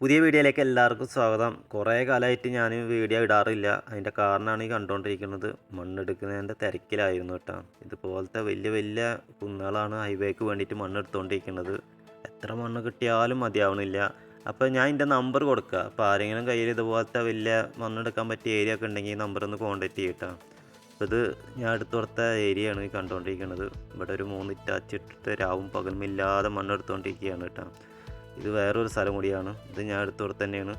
പുതിയ വീഡിയോയിലേക്ക് എല്ലാവർക്കും സ്വാഗതം. കുറേ കാലമായിട്ട് ഞാൻ വീഡിയോ ഇടാറില്ല. അതിന്റെ കാരണമാണ് ഈ കണ്ടുകൊണ്ടിരിക്കുന്നത്. മണ്ണെടുക്കുന്നതിന്റെ തിരക്കിലായിരുന്നു കേട്ടോ. ഇതുപോലത്തെ വലിയ വലിയ കുന്നുകളാണ് ഹൈവേക്ക് വേണ്ടിയിട്ട് മണ്ണെടുത്തുകൊണ്ടിരിക്കുന്നത് എത്ര മണ്ണ് കിട്ടിയാലും മതിയാവണില്ല. അപ്പോൾ ഞാൻ എന്റെ നമ്പർ കൊടുക്കുക. അപ്പോൾ ആരെങ്കിലും കയ്യിൽ ഇതുപോലത്തെ വലിയ മണ്ണെടുക്കാൻ പറ്റിയ ഏരിയ ഒക്കെ ഉണ്ടെങ്കിൽ ഈ നമ്പർ ഒന്ന് കോൺടാക്റ്റ് ചെയ്യട്ടോ അപ്പോൾ ഇത് ഞാൻ അടുത്ത് കൊടുത്ത ഏരിയ ആണ് ഈ കണ്ടുകൊണ്ടിരിക്കുന്നത്. ഇവിടെ ഒരു മൂന്ന് ഇറ്റാച്ച് രാവും പകലുമില്ലാതെ മണ്ണെടുത്തുകൊണ്ടിരിക്കുകയാണ് കേട്ടോ. ഇത് വേറൊരു സ്ഥലം കൂടിയാണ്. ഇത് ഞാൻ എടുത്തോടെ തന്നെയാണ്.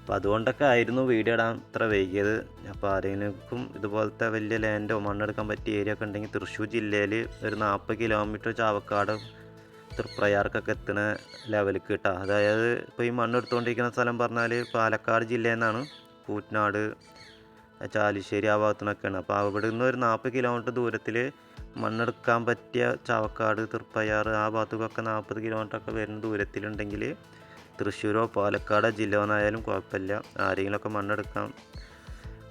അപ്പോൾ അതുകൊണ്ടൊക്കെ ആയിരുന്നു വീഡിയോ ഇടാൻ ഇത്ര വൈകിയത്. അപ്പോൾ ആരെങ്കിലും ഇതുപോലത്തെ വലിയ ലാൻഡോ മണ്ണെടുക്കാൻ പറ്റിയ ഏരിയ ഒക്കെ ഉണ്ടെങ്കിൽ തൃശ്ശൂർ ജില്ലയിൽ ഒരു നാൽപ്പത് കിലോമീറ്റർ ചാവക്കാട് തൃപ്രയാർക്കൊക്കെ എത്തുന്ന ലെവലിൽ കിട്ടുക അതായത് ഇപ്പോൾ ഈ മണ്ണെടുത്തുകൊണ്ടിരിക്കുന്ന സ്ഥലം പറഞ്ഞാൽ പാലക്കാട് ജില്ലയിൽ നിന്നാണ്. കൂറ്റനാട് ചാലിശ്ശേരി ആ ഭാഗത്തു നിന്നൊക്കെയാണ് അപ്പോൾ അവിടെ നിന്ന് ഒരു നാൽപ്പത് കിലോമീറ്റർ ദൂരത്തിൽ മണ്ണെടുക്കാൻ പറ്റിയ ചാവക്കാട് തൃപ്പയാർ ആ ഭാഗത്തേക്കൊക്കെ നാൽപ്പത് കിലോമീറ്റർ ഒക്കെ വരുന്ന ദൂരത്തിലുണ്ടെങ്കിൽ തൃശ്ശൂരോ പാലക്കാടോ ജില്ല ഒന്നായാലും കുഴപ്പമില്ല. ആരെങ്കിലുമൊക്കെ മണ്ണെടുക്കാൻ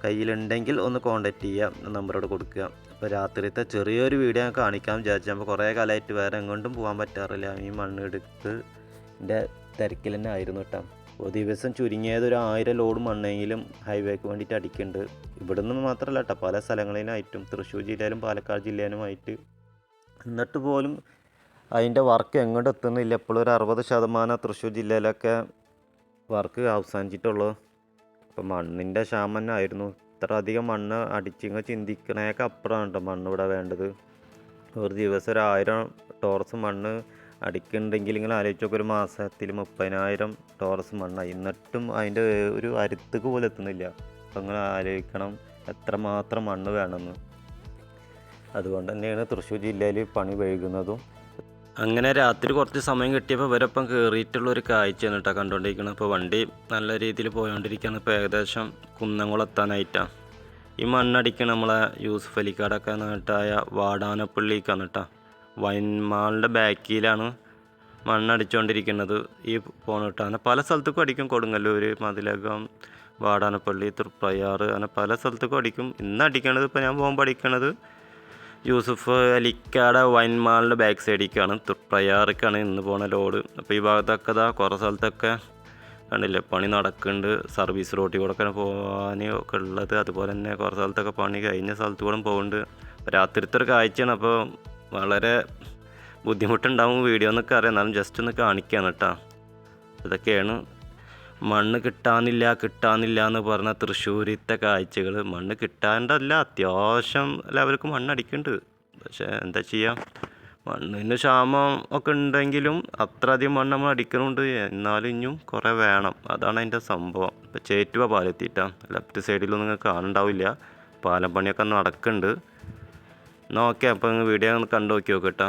കയ്യിലുണ്ടെങ്കിൽ ഒന്ന് കോണ്ടാക്ട് ചെയ്യുക നമ്പറോട് കൊടുക്കുക. അപ്പോൾ രാത്രിത്തെ ചെറിയൊരു വീഡിയോ ഞാൻ കാണിക്കാൻ വിചാരിച്ചു. അപ്പോൾ കുറേ കാലമായിട്ട് വേറെ എങ്ങോട്ടും പോകാൻ പറ്റാറില്ല. ഈ മണ്ണെടുത്ത് എന്റെ തിരക്കിൽ തന്നെ ആയിരുന്നു കേട്ടോ ഒരു ദിവസം ചുരുങ്ങിയത് ഒരു ആയിരം ലോഡ് മണ്ണെങ്കിലും ഹൈവേക്ക് വേണ്ടിയിട്ട് അടിക്കുന്നുണ്ട്. ഇവിടെ നിന്ന് മാത്രമല്ല കേട്ടോ പല സ്ഥലങ്ങളിലായിട്ടും തൃശ്ശൂർ ജില്ലയിലും പാലക്കാട് ജില്ലയിലുമായിട്ട്. എന്നിട്ട് പോലും അതിന്റെ വർക്ക് എങ്ങോട്ട് എത്തുന്നില്ല. ഇപ്പോൾ ഒരു അറുപത് ശതമാനം തൃശ്ശൂർ ജില്ലയിലൊക്കെ വർക്ക് അവസാനിച്ചിട്ടുള്ളൂ. അപ്പം മണ്ണിന്റെ ക്ഷാമനായിരുന്നു ഇത്ര അധികം മണ്ണ് അടിച്ചിങ്ങ് ചിന്തിക്കണേക്കെ കേട്ടോ മണ്ണ് ഇവിടെ വേണ്ടത്. ഒരു ദിവസം ഒരു ആയിരം ടോറസ് മണ്ണ് അടിക്കുന്നുണ്ടെങ്കിൽ ഇങ്ങനെ ആലോചിച്ചൊക്കെ ഒരു മാസത്തിൽ മുപ്പതിനായിരം ടോറസ് മണ്ണ. എന്നിട്ടും അതിന്റെ ഒരു അരുത്തുക്ക് പോലും എത്തുന്നില്ല. അപ്പം നിങ്ങൾ ആലോചിക്കണം എത്രമാത്രം മണ്ണ് വേണമെന്ന്. അതുകൊണ്ട് തന്നെയാണ് തൃശ്ശൂർ ജില്ലയിൽ പണി വൈകുന്നതും. അങ്ങനെ രാത്രി കുറച്ച് സമയം കിട്ടിയപ്പോൾ ഇവരൊപ്പം കയറിയിട്ടുള്ള ഒരു കാഴ്ചയാണ് കേട്ടോ കണ്ടുകൊണ്ടിരിക്കുന്നത് അപ്പോൾ വണ്ടി നല്ല രീതിയിൽ പോയോണ്ടിരിക്കുകയാണ് ഇപ്പോൾ ഏകദേശം കുന്നംകുളം എത്താനായിട്ടാണ് ഈ മണ്ണടിക്കണ നമ്മളെ യൂസുഫ് അലിക്കാടൊക്കെ നാട്ടായ വാടാനപ്പള്ളിക്കാണ് കേട്ടോ. വൈൻമാളിന്റെ ബാക്കിലാണ് മണ്ണടിച്ചുകൊണ്ടിരിക്കുന്നത് ഈ പോണിട്ട് അങ്ങനെ പല സ്ഥലത്തേക്കും അടിക്കും കൊടുങ്ങല്ലൂർ മതിലകം വാടാനപ്പള്ളി തൃപ്പയാർ അങ്ങനെ പല സ്ഥലത്തേക്കും അടിക്കും. ഇന്ന് അടിക്കണത് ഇപ്പോൾ ഞാൻ പോകുമ്പോൾ അടിക്കണത് യൂസഫ് അലിക്കാട് വൈൻമാളിന്റെ ബാക്ക് സൈഡിലേക്കാണ് തൃപ്രയാറിക്കാണ് ഇന്ന് പോണ ലോഡ് അപ്പോൾ ഈ ഭാഗത്തൊക്കെ ഇതാ കുറേ സ്ഥലത്തൊക്കെ കണ്ടില്ലേ പണി നടക്കുന്നുണ്ട്. സർവീസ് റോട്ടിൽ കൂടെ ഒക്കെ പോകാൻ ഒക്കെ ഉള്ളത്. അതുപോലെ തന്നെ കുറേ സ്ഥലത്തൊക്കെ പണി കഴിഞ്ഞ സ്ഥലത്തു കൂടെ പോകുന്നുണ്ട്. രാത്രിത്തെ ഒരു കാഴ്ചയാണ്. അപ്പോൾ വളരെ ബുദ്ധിമുട്ടുണ്ടാവും വീഡിയോ എന്നൊക്കെ അറിയാം. എന്നാലും ജസ്റ്റ് ഒന്ന് കാണിക്കുകയാണ് കേട്ടോ ഇതൊക്കെയാണ്. മണ്ണ് കിട്ടാനില്ല കിട്ടാനില്ല എന്ന് പറഞ്ഞ തൃശ്ശൂരിത്തെ കാഴ്ചകൾ. മണ്ണ് കിട്ടാണ്ടല്ല അത്യാവശ്യം ലെവലിക്ക് മണ്ണടിക്കുന്നുണ്ട്. പക്ഷേ എന്താ ചെയ്യാം? മണ്ണിന് ക്ഷാമം ഒക്കെ ഉണ്ടെങ്കിലും അത്ര അധികം മണ്ണ് നമ്മൾ അടിക്കുന്നുണ്ട് എന്നാലും ഇനിയും കുറേ വേണം. അതാണ് അതിന്റെ സംഭവം. ഇപ്പോൾ ചേറ്റുവ പാലെത്തിയിട്ടാണ് ലെഫ്റ്റ് സൈഡിലൊന്നും നിങ്ങൾക്ക് കാണുന്നുണ്ടാവില്ല. പാലം പണിയൊക്കെ നടക്കുന്നുണ്ട്. എന്നാൽ ഓക്കെ അപ്പോൾ വീഡിയോ ഒന്ന് കണ്ടു നോക്കി നോക്ക് കേട്ടോ